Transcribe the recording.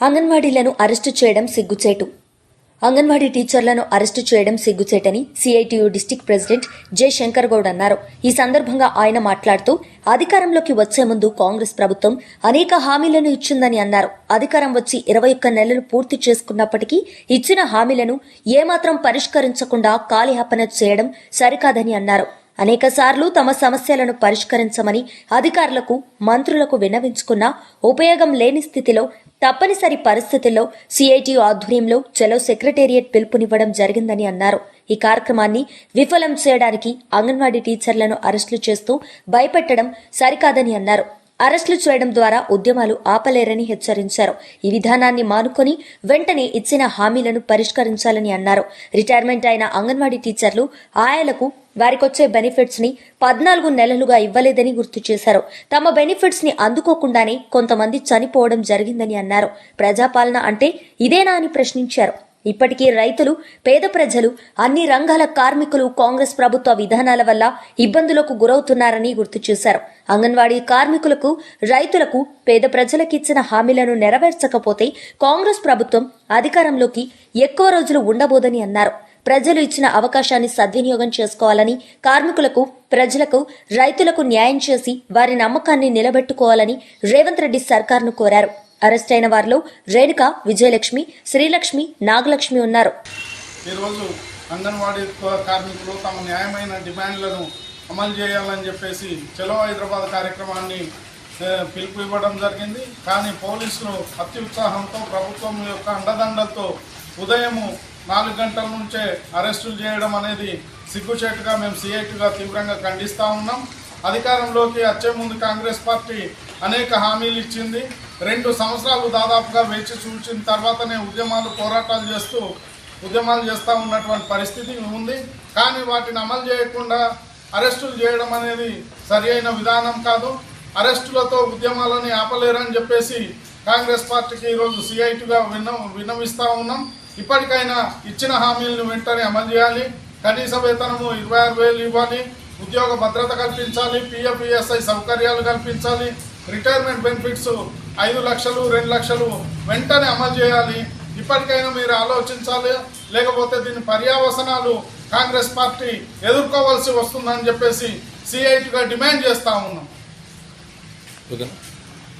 అంగన్వాడీలను arrest చేయడం సిగ్గుచేటు. Anganwadi టీచర్లను arrest చేయడం సిగ్గుచేటని CITU district president J Shankar Goud అన్నారు. ఈ సందర్భంగా ఆయన మాట్లాడుతూ అధికారంలోకి వచ్చే ముందు కాంగ్రెస్ ప్రభుత్వం అనేక హామీలను ఇచ్చిందని అన్నారు. అధికారం వచ్చి ఇరవై ఒక్క నెలలు పూర్తి చేసుకున్నప్పటికీ ఇచ్చిన హామీలను ఏమాత్రం పరిష్కరించకుండా కాలిహపన చేయడం సరికాదని అన్నారు. అనేకసార్లు తమ సమస్యలను పరిష్కరించమని అధికారులకు మంత్రులకు విన్నవించుకున్నా ఉపయోగం లేని స్థితిలో తప్పనిసరి పరిస్థితుల్లో సిఐటి ఆధ్వర్యంలో చలో సెక్రటేరియట్ పిలుపునివ్వడం జరిగిందని అన్నారు. ఈ కార్యక్రమాన్ని విఫలం చేయడానికి అంగన్వాడీ టీచర్లను అరెస్టులు చేస్తూ భయపెట్టడం సరికాదని అన్నారు. అరెస్టులు చేయడం ద్వారా ఉద్యమాలు ఆపలేరని హెచ్చరించారు. ఈ విధానాన్ని మానుకొని వెంటనే ఇచ్చిన హామీలను పరిష్కరించాలని అన్నారు. రిటైర్మెంట్ అయిన అంగన్వాడీ టీచర్లు ఆయాలకు వారికొచ్చే బెనిఫిట్స్ని పద్నాలుగు నెలలుగా ఇవ్వలేదని గుర్తు చేశారు. తమ బెనిఫిట్స్ని అందుకోకుండానే కొంతమంది చనిపోవడం జరిగిందని అన్నారు. ప్రజాపాలన అంటే ఇదేనా అని ప్రశ్నించారు. ఇప్పటికీ రైతులు పేద ప్రజలు అన్ని రంగాల కార్మికులు కాంగ్రెస్ ప్రభుత్వ విధానాల వల్ల ఇబ్బందులకు గురవుతున్నారని గుర్తు చేశారు. అంగన్వాడీ కార్మికులకు రైతులకు పేద ప్రజలకు ఇచ్చిన హామీలను నెరవేర్చకపోతే కాంగ్రెస్ ప్రభుత్వం అధికారంలోకి ఎక్కువ రోజులు ఉండబోదని అన్నారు. ప్రజలు ఇచ్చిన అవకాశాన్ని సద్వినియోగం చేసుకోవాలని కార్మికులకు ప్రజలకు రైతులకు న్యాయం చేసి వారి నమ్మకాన్ని నిలబెట్టుకోవాలని రేవంత్ రెడ్డి సర్కార్ను కోరారు. అరెస్ట్ అయిన వారిలో రేణుక విజయలక్ష్మి శ్రీలక్ష్మి నాగలక్ష్మి ఉన్నారు. ఈరోజు అంగన్వాడీ కార్మికులు తమ న్యాయమైన డిమాండ్లను అమలు చేయాలని చెప్పేసి చలో హైదరాబాద్ కార్యక్రమాన్ని పిలుపు ఇవ్వడం జరిగింది. కానీ పోలీసులు అత్యుత్సాహంతో ప్రభుత్వం యొక్క అండదండలతో ఉదయము నాలుగు గంటల నుంచే అరెస్టులు చేయడం అనేది సిగ్గుచేటుగా మేము సిఐటిగా తీవ్రంగా ఖండిస్తూ ఉన్నాం. అధికారంలోకి వచ్చే ముందు కాంగ్రెస్ పార్టీ అనేక హామీలు ఇచ్చింది. రెండు సంవత్సరాలు దాదాపుగా వేచి చూసిన తర్వాతనే ఉద్యమాలు పోరాటాలు చేస్తూ ఉద్యమాలు చేస్తూ ఉన్నటువంటి పరిస్థితి ఉంది. కానీ వాటిని అమలు చేయకుండా అరెస్టులు చేయడం అనేది సరి విధానం కాదు. అరెస్టులతో ఉద్యమాలని ఆపలేరని చెప్పేసి కాంగ్రెస్ పార్టీకి ఈరోజు సిఐటిగా విన్న విన్నవిస్తూ ఉన్నాం. ఇప్పటికైనా ఇచ్చిన హామీలను వెంటనే అమలు చేయాలి. కనీస వేతనము ఇరవై ఆరు వేలు ఇవ్వాలి. ఉద్యోగ భద్రత కల్పించాలి. పిఎఫ్ఈఎస్ఐ సౌకర్యాలు కల్పించాలి. రిటైర్మెంట్ బెనిఫిట్స్ ఐదు లక్షలు రెండు లక్షలు వెంటనే అమలు చేయాలి. ఇప్పటికైనా మీరు ఆలోచించాలి. లేకపోతే దీని పర్యావసనాలు కాంగ్రెస్ పార్టీ ఎదుర్కోవాల్సి వస్తుందని చెప్పేసి సిఐటిగా డిమాండ్ చేస్తా ఉన్నాం.